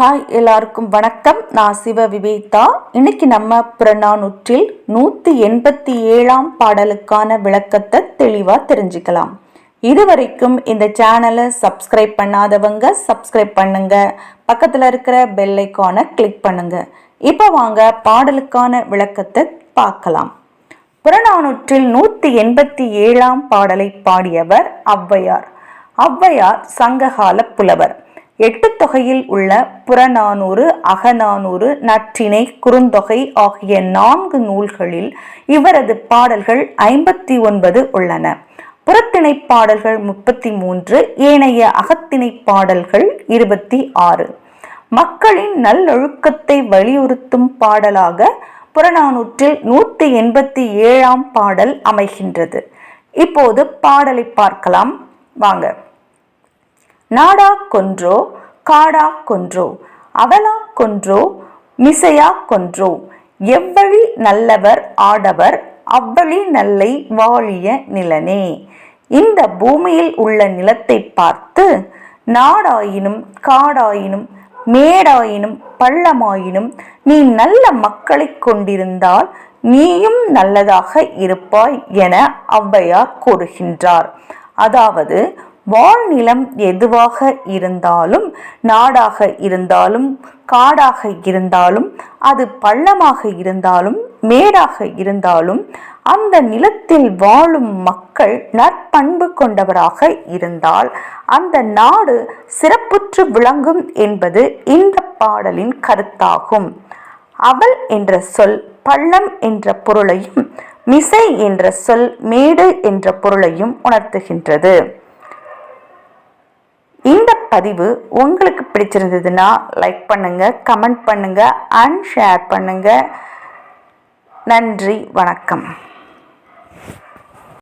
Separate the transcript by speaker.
Speaker 1: Hi எல்லாருக்கும் வணக்கம். நான் சிவ விவேதா. இன்னைக்கு நம்ம புறநானூற்றில் நூற்றி எண்பத்தி ஏழாம் பாடலுக்கான விளக்கத்தை தெளிவாக தெரிஞ்சுக்கலாம். இதுவரைக்கும் இந்த சேனலை சப்ஸ்கிரைப் பண்ணாதவங்க சப்ஸ்கிரைப் பண்ணுங்க. பக்கத்தில் இருக்கிற பெல் ஐக்கானை கிளிக் பண்ணுங்க. இப்போ வாங்க பாடலுக்கான விளக்கத்தை பார்க்கலாம். புறநானூற்றில் நூற்றி எண்பத்தி ஏழாம் பாடலை பாடியவர் ஔவையார். ஔவையார் சங்ககால புலவர். எட்டு தொகையில் உள்ள புறநானூறு அகநானூறு நற்றினை குறுந்தொகை ஆகிய நான்கு நூல்களில் இவரது பாடல்கள் ஐம்பத்தி ஒன்பது உள்ளன. புறத்திணை பாடல்கள் முப்பத்தி மூன்று ஏனைய அகத்திணை பாடல்கள் இருபத்தி ஆறு. மக்களின் நல்லொழுக்கத்தை வலியுறுத்தும் பாடலாக புறநானூற்றில் நூற்றி எண்பத்தி ஏழாம் பாடல் அமைகின்றது. இப்போது பாடலை பார்க்கலாம். வாங்க. நாடா கொன்றோ காடா கொன்றோ அவலா கொன்றோ மிசையா கொன்றோ. எவ்வழி நல்லவர் ஆடவர் அவ்வழி நல்லை வாழிய நிலனே. இந்த பூமியில் உள்ள நிலத்தை பார்த்து நாடாயினும் காடாயினும் மேடாயினும் பள்ளமாயினும் நீ நல்ல மக்களை கொண்டிருந்தால் நீயும் நல்லதாக இருப்பாய் என ஔவையார் கூறுகின்றார். அதாவது வாழ்நிலம் எதுவாக இருந்தாலும் நாடாக இருந்தாலும் காடாக இருந்தாலும் அது பள்ளமாக இருந்தாலும் மேடாக இருந்தாலும் அந்த நிலத்தில் வாழும் மக்கள் நற்பண்பு கொண்டவராக இருந்தால் அந்த நாடு சிறப்புற்று விளங்கும் என்பது இந்த பாடலின் கருத்தாகும். அவள் என்ற சொல் பள்ளம் என்ற பொருளையும் மிசை என்ற சொல் மேடு என்ற பொருளையும் உணர்த்துகின்றது. பதிவு உங்களுக்கு பிடிச்சிருந்ததுன்னா லைக் பண்ணுங்கள் கமெண்ட் பண்ணுங்கள் அண்ட் ஷேர் பண்ணுங்கள் நன்றி வணக்கம்.